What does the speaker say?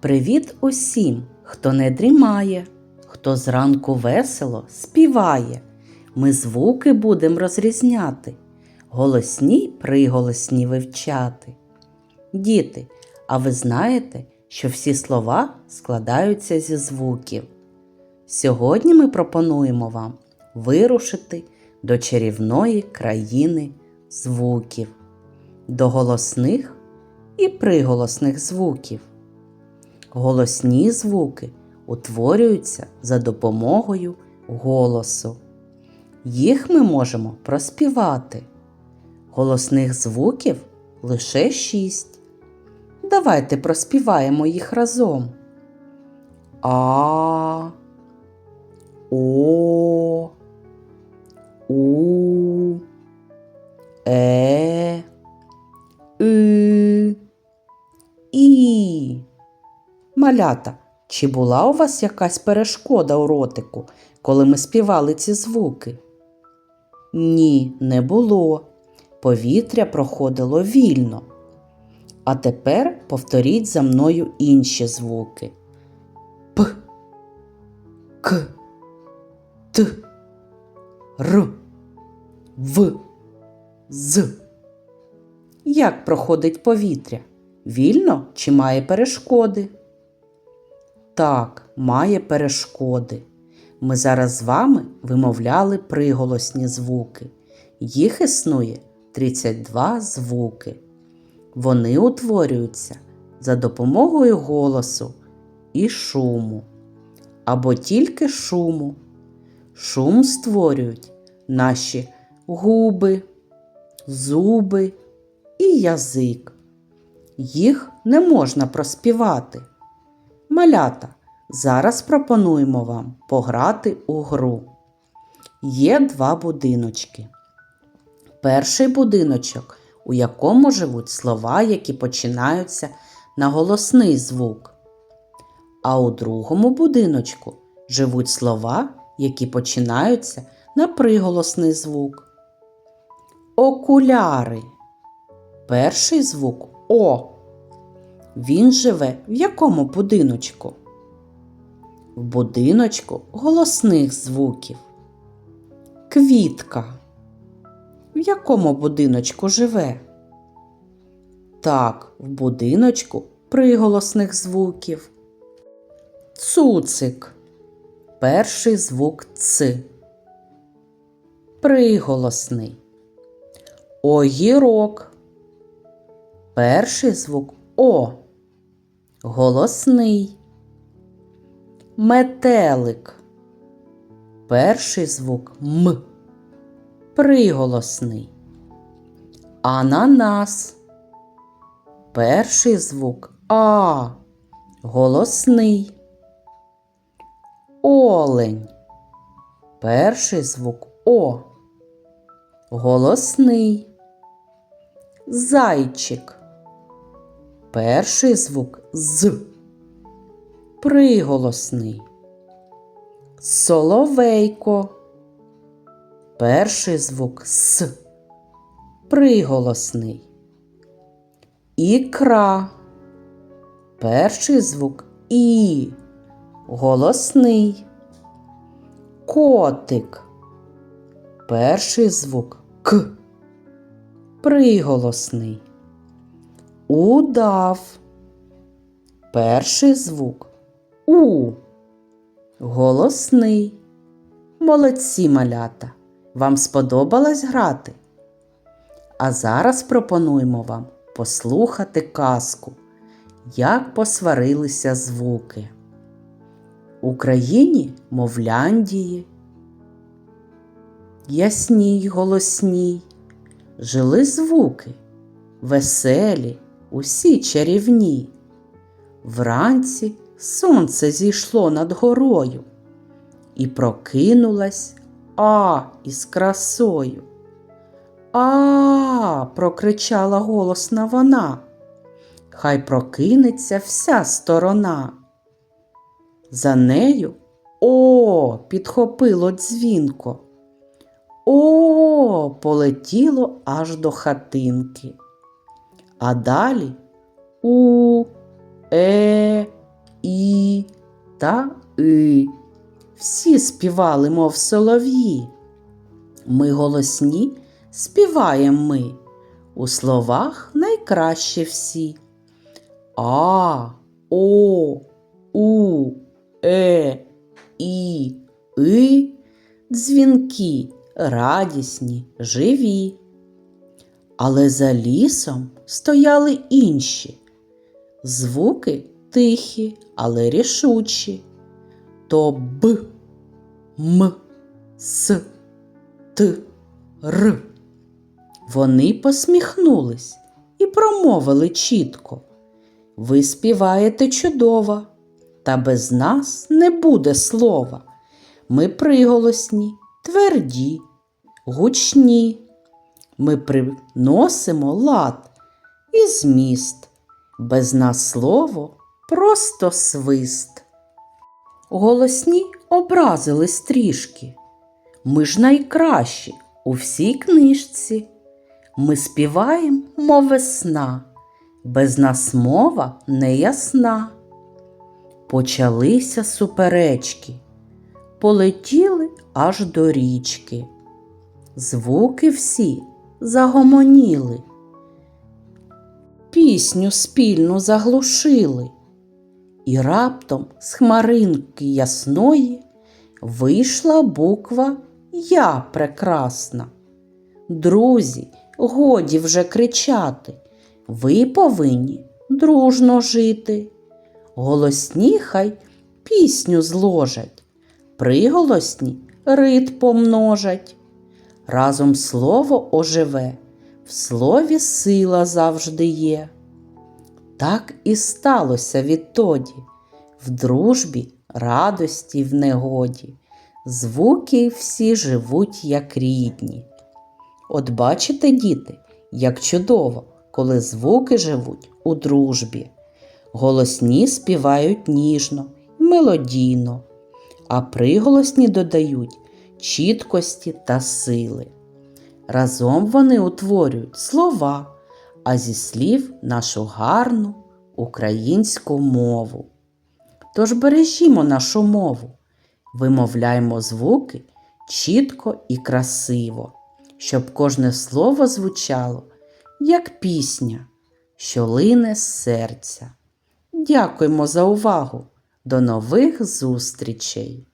Привіт усім, хто не дрімає, хто зранку весело співає. Ми звуки будемо розрізняти, голосні й приголосні вивчати. Діти, а ви знаєте, що всі слова складаються зі звуків? Сьогодні ми пропонуємо вам вирушити до чарівної країни звуків, до голосних і приголосних звуків. Голосні звуки утворюються за допомогою голосу. Їх ми можемо проспівати. Голосних звуків лише шість. Давайте проспіваємо їх разом. А, О, У, Малята, чи була у вас якась перешкода у ротику, коли ми співали ці звуки? Ні, не було. Повітря проходило вільно. А тепер повторіть за мною інші звуки. П, К, Т, Р, В, З. Як проходить повітря? Вільно чи має перешкоди? Так, має перешкоди. Ми зараз з вами вимовляли приголосні звуки. Їх існує 32 звуки. Вони утворюються за допомогою голосу і шуму. Або тільки шуму. Шум створюють наші губи, зуби і язик. Їх не можна проспівати. Малята, зараз пропонуємо вам пограти у гру. Є два будиночки. Перший будиночок, у якому живуть слова, які починаються на голосний звук. А у другому будиночку живуть слова, які починаються на приголосний звук. Окуляри. Перший звук О. Він живе в якому будиночку? В будиночку голосних звуків. Квітка. В якому будиночку живе? Так, в будиночку приголосних звуків. Цуцик. Перший звук Ц. Приголосний. Огірок. Перший звук О. Голосний. Метелик. Перший звук М. Приголосний. Ананас. Перший звук А. Голосний. Олень. Перший звук О. Голосний. Зайчик. Перший звук з. Приголосний. Соловейко. Перший звук С. Приголосний. Ікра. Перший звук І. Голосний. Котик. Перший звук К. Приголосний. Удав. Перший звук У. Голосний. Молодці малята. Вам сподобалось грати? А зараз пропонуємо вам послухати казку, як посварилися звуки. У країні Мовляндії, ясній голосній, жили звуки, веселі, усі чарівні. Вранці сонце зійшло над горою і прокинулась А із красою. А, прокричала голосна вона. Хай прокинеться вся сторона. За нею О, підхопило дзвінко. О, полетіло аж до хатинки. А далі У, Е, і та и. Всі співали, мов солов'ї. Ми голосні співаємо ми. У словах найкраще всі. А, О, У, Е, І, И дзвінки, радісні, живі. Але за лісом стояли інші. Звуки тихі, але рішучі. То Б, М, С, Т, Р. Вони посміхнулись і промовили чітко. Ви співаєте чудово, та без нас не буде слова. Ми приголосні, тверді, гучні. Ми приносимо лад і зміст. Без нас слово просто свист. Голосні образились трішки. Ми ж найкращі у всій книжці. Ми співаємо, мов весна, без нас мова не ясна. Почалися суперечки, полетіли аж до річки. Звуки всі загомоніли, пісню спільну заглушили, і раптом з хмаринки ясної вийшла буква Я прекрасна. Друзі, годі вже кричати, ви повинні дружно жити. Голосні хай пісню зложать, приголосні рид помножать. Разом слово оживе, в слові сила завжди є. Так і сталося відтоді, в дружбі, радості, в негоді. Звуки всі живуть як рідні. От бачите, діти, як чудово, коли звуки живуть у дружбі. Голосні співають ніжно, мелодійно, а приголосні додають чіткості та сили. Разом вони утворюють слова, а зі слів нашу гарну українську мову. Тож бережімо нашу мову, вимовляємо звуки чітко і красиво, щоб кожне слово звучало, як пісня, що лине з серця. Дякуємо за увагу! До нових зустрічей!